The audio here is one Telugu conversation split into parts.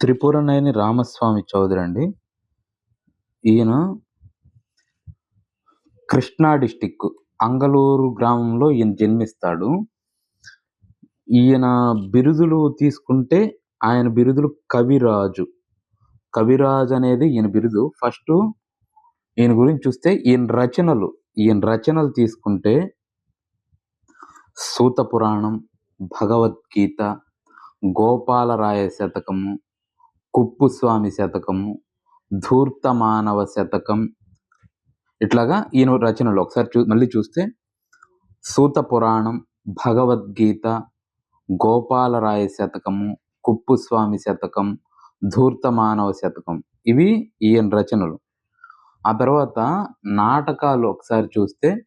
త్రిపురనేని రామస్వామి చౌదరి అండి. ఈయన కృష్ణా డిస్టిక్ అంగలూరు గ్రామంలో ఈయన జన్మిస్తాడు. ఈయన బిరుదులు తీసుకుంటే ఆయన బిరుదులు కవిరాజు. కవిరాజు అనేది ఈయన బిరుదు. ఫస్ట్ ఈయన గురించి చూస్తే ఈయన రచనలు ఈయన రచనలు తీసుకుంటే సూత పురాణం, భగవద్గీత, గోపాలరాయ శతకము, కుప్పుస్వామి శతకము, ధూర్త మానవ శతకం. ఇట్లాగా ఈయన రచనలు ఒకసారి చూ మళ్ళీ చూస్తే సూత పురాణం, భగవద్గీత, గోపాలరాయ శతకము, కుప్పుస్వామి శతకం, ధూర్త మానవ శతకం. ఇవి ఈయన రచనలు. ఆ తర్వాత నాటకాలు ఒకసారి చూస్తే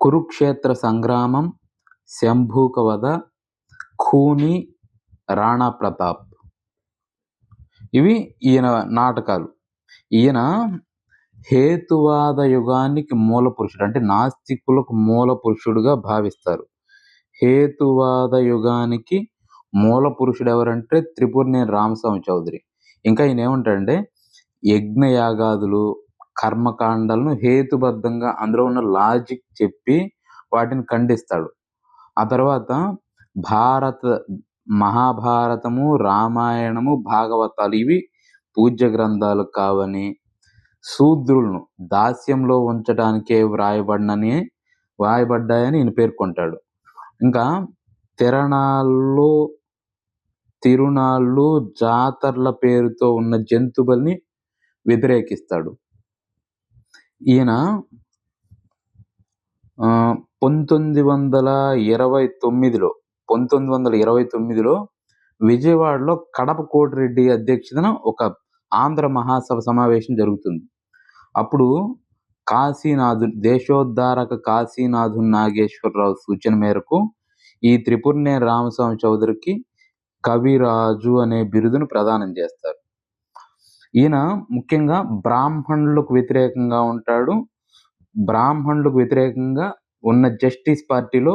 కురుక్షేత్ర సంగ్రామం, శంభూకవధ ఖూని, రాణా ప్రతాప్. ఇవి ఈయన నాటకాలు. ఈయన హేతువాద యుగానికి మూల పురుషుడు అంటే నాస్తికులకు మూల పురుషుడుగా భావిస్తారు. హేతువాద యుగానికి మూల పురుషుడు ఎవరంటే త్రిపురనేని రామస్వామి చౌదరి. ఇంకా ఈయన ఏమంటాడంటే యజ్ఞయాగాదులు, కర్మకాండాలను హేతుబద్ధంగా అందులో ఉన్న లాజిక్ చెప్పి వాటిని ఖండిస్తాడు. ఆ తర్వాత భారత మహాభారతము, రామాయణము, భాగవతాలు ఇవి పూజ్య గ్రంథాలు కావని, శూద్రులను దాస్యంలో ఉంచడానికే వ్రాయబడినని వ్రాయబడ్డాయని ఈయన పేర్కొంటాడు. ఇంకా తిరణాల్లో తిరునాళ్ళు, జాతరల పేరుతో ఉన్న జంతువుల్ని వ్యతిరేకిస్తాడు. ఈయన పంతొమ్మిది వందల ఇరవై తొమ్మిదిలో పంతొమ్మిది వందల ఇరవై తొమ్మిదిలో విజయవాడలో కడప కోటిరెడ్డి అధ్యక్షతన ఒక ఆంధ్ర మహాసభ సమావేశం జరుగుతుంది. అప్పుడు కాశీనాథు దేశోద్ధారక కాశీనాథు నాగేశ్వరరావు సూచన మేరకు ఈ త్రిపుర్నే రామస్వామి చౌదరికి కవిరాజు అనే బిరుదును ప్రదానం చేస్తారు. ఈయన ముఖ్యంగా బ్రాహ్మణులకు వ్యతిరేకంగా ఉంటాడు. బ్రాహ్మణులకు వ్యతిరేకంగా ఉన్న జస్టిస్ పార్టీలో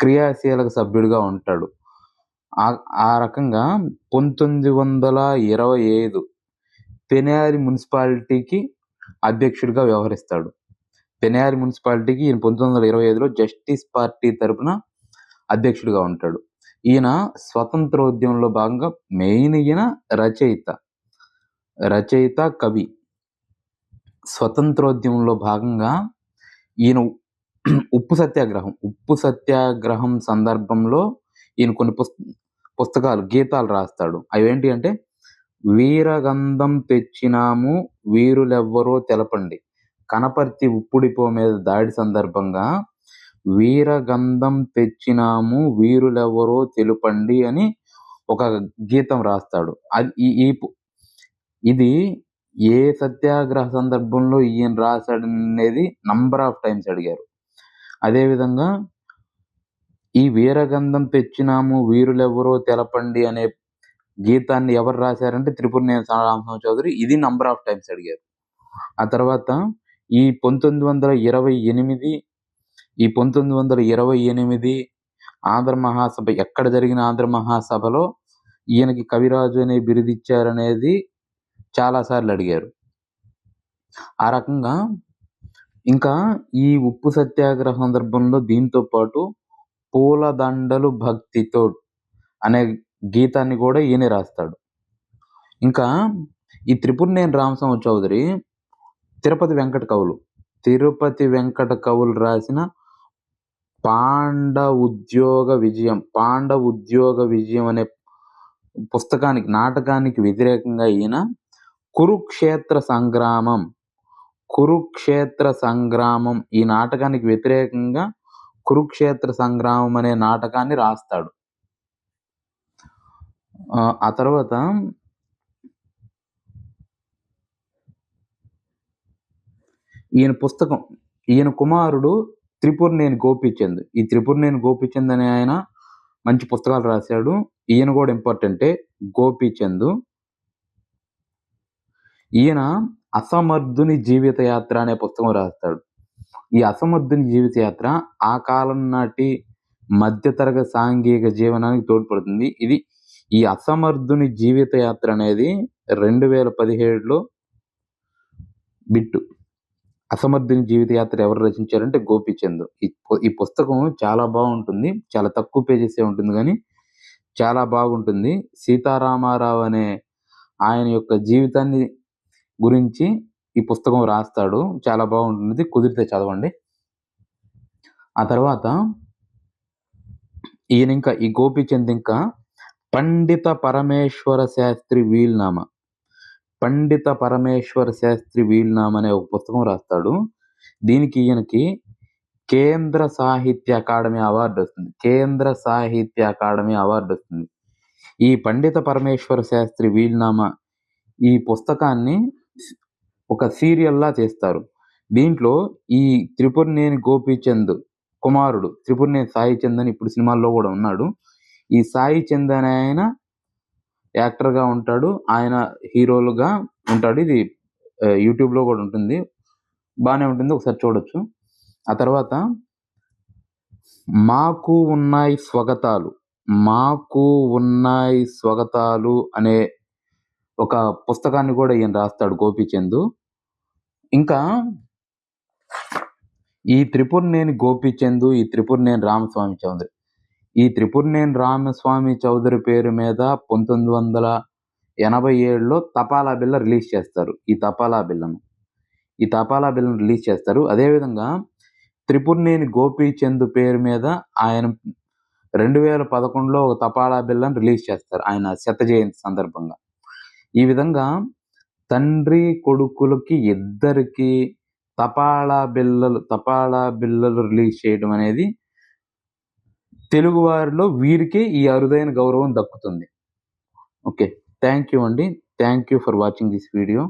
క్రియాశీలక సభ్యుడిగా ఉంటాడు. ఆ రకంగా పంతొమ్మిది వందల ఇరవై ఐదు పెనారి మున్సిపాలిటీకి అధ్యక్షుడిగా వ్యవహరిస్తాడు. పెనారి మున్సిపాలిటీకి ఈయన 1925లో జస్టిస్ పార్టీ తరపున అధ్యక్షుడిగా ఉంటాడు. ఈయన స్వతంత్రోద్యమంలో భాగంగా మెయిన్ ఈయన రచయిత. రచయిత, కవి. స్వతంత్రోద్యమంలో భాగంగా ఈయన ఉప్పు సత్యాగ్రహం, ఉప్పు సత్యాగ్రహం సందర్భంలో ఈయన కొన్ని పుస్ పుస్తకాలు, గీతాలు రాస్తాడు. అవేంటి అంటే వీరగంధం తెచ్చినాము వీరులెవ్వరో తెలపండి. కనపర్తి ఉప్పుడిపో మీద దాడి సందర్భంగా వీరగంధం తెచ్చినాము వీరులెవ్వరో తెలుపండి అని ఒక గీతం రాస్తాడు. అది ఈ ఇది ఏ సత్యాగ్రహ సందర్భంలో ఈయన రాసాడనేది నంబర్ ఆఫ్ టైమ్స్ అడిగారు. అదేవిధంగా ఈ వీరగంధం తెచ్చినాము వీరులెవరో తెలపండి అనే గీతాన్ని ఎవరు రాశారంటే త్రిపురనేని రామస్వామి చౌదరి. ఇది నంబర్ ఆఫ్ టైమ్స్ అడిగారు. ఆ తర్వాత ఈ 1928 ఈ 1928 ఆంధ్ర మహాసభ ఎక్కడ జరిగిన ఆంధ్ర మహాసభలో ఈయనకి కవిరాజు అనే బిరుదిచ్చారనేది చాలాసార్లు అడిగారు. ఆ రకంగా ఇంకా ఈ ఉప్పు సత్యాగ్రహ సందర్భంలో దీంతో పాటు పూలదండలు భక్తితో అనే గీతాన్ని కూడా ఈయనే రాస్తాడు. ఇంకా ఈ త్రిపురనేని రామస్వామి చౌదరి తిరుపతి వెంకట కవులు, తిరుపతి వెంకట కవులు రాసిన పాండ ఉద్యోగ విజయం, పాండ ఉద్యోగ విజయం అనే పుస్తకానికి నాటకానికి వ్యతిరేకంగా ఈయన కురుక్షేత్ర సంగ్రామం, కురుక్షేత్ర సంగ్రామం ఈ నాటకానికి వ్యతిరేకంగా కురుక్షేత్ర సంగ్రామం అనే నాటకాన్ని రాస్తాడు. ఆ తర్వాత ఈయన పుస్తకం ఈయన కుమారుడు త్రిపురనేని గోపీచంద్. ఈ త్రిపురనేని గోపీచంద్ అనే ఆయన మంచి పుస్తకాలు రాశాడు. ఈయన కూడా ఇంపార్టెంటే గోపీచంద్. ఈయన అసమర్థుని జీవిత యాత్ర అనే పుస్తకం రాస్తాడు. ఈ అసమర్థుని జీవిత యాత్ర ఆ కాలం నాటి మధ్యతరగతి సాంఘిక జీవనానికి తోడ్పడుతుంది. ఇది ఈ అసమర్థుని జీవిత యాత్ర అనేది రెండు వేల పదిహేడులో బిట్టు అసమర్థుని జీవిత యాత్ర ఎవరు రచించారంటే గోపీచంద్ ఈ ఈ పుస్తకం చాలా బాగుంటుంది చాలా తక్కువ పేజెస్ ఉంటుంది కానీ చాలా బాగుంటుంది సీతారామారావు అనే ఆయన యొక్క జీవితాన్ని గురించి ఈ పుస్తకం రాస్తాడు. చాలా బాగుంటుంది. కుదిరితే చదవండి. ఆ తర్వాత ఈయన ఇంకా ఈ గోపీచంద్ ఇంకా పండిత పరమేశ్వర శాస్త్రి వీల్నామా. పండిత పరమేశ్వర శాస్త్రి వీల్నామా అనే ఒక పుస్తకం రాస్తాడు. దీనికి ఈయనకి కేంద్ర సాహిత్య అకాడమీ అవార్డు వస్తుంది. కేంద్ర సాహిత్య అకాడమీ అవార్డు వస్తుంది. ఈ పండిత పరమేశ్వర శాస్త్రి వీల్నామా ఈ పుస్తకాన్ని ఒక సీరియల్లా చేస్తారు. దీంట్లో ఈ త్రిపురనేని గోపీచంద్ కుమారుడు త్రిపురనేని సాయి చంద్ అని ఇప్పుడు సినిమాల్లో కూడా ఉన్నాడు. ఈ సాయి చంద్ అనే ఆయన యాక్టర్గా ఉంటాడు. ఆయన హీరోలుగా ఉంటాడు. ఇది యూట్యూబ్లో కూడా ఉంటుంది. బాగానే ఉంటుంది. ఒకసారి చూడొచ్చు. ఆ తర్వాత మాకు ఉన్నాయి స్వగతాలు. మాకు ఉన్నాయి స్వగతాలు అనే ఒక పుస్తకాన్ని కూడా ఈయన రాస్తాడు గోపీచంద్. ఇంకా ఈ త్రిపురనేని గోపీచంద్ ఈ త్రిపురనేని రామస్వామి చౌదరి. ఈ త్రిపురనేని రామస్వామి చౌదరి పేరు మీద పంతొమ్మిది వందల ఎనభై ఏడులో తపాలా బిల్ల రిలీజ్ చేస్తారు ఈ తపాలా బిల్లను ఈ తపాలా బిల్లను రిలీజ్ చేస్తారు. అదేవిధంగా త్రిపురనేని గోపీచంద్ పేరు మీద ఆయన రెండు వేల పదకొండులో ఒక తపాలా బిల్లను రిలీజ్ చేస్తారు ఆయన శత జయంతి సందర్భంగా. ఈ విధంగా తండ్రి కొడుకులకి ఇద్దరికి తపాలా బిల్లలు తపాలా బిల్లలు రిలీజ్ చేయడం అనేది తెలుగువారిలో వీరికే ఈ అరుదైన గౌరవం దక్కుతుంది. ఓకే. థ్యాంక్ యూ అండి. Thank you for watching this video.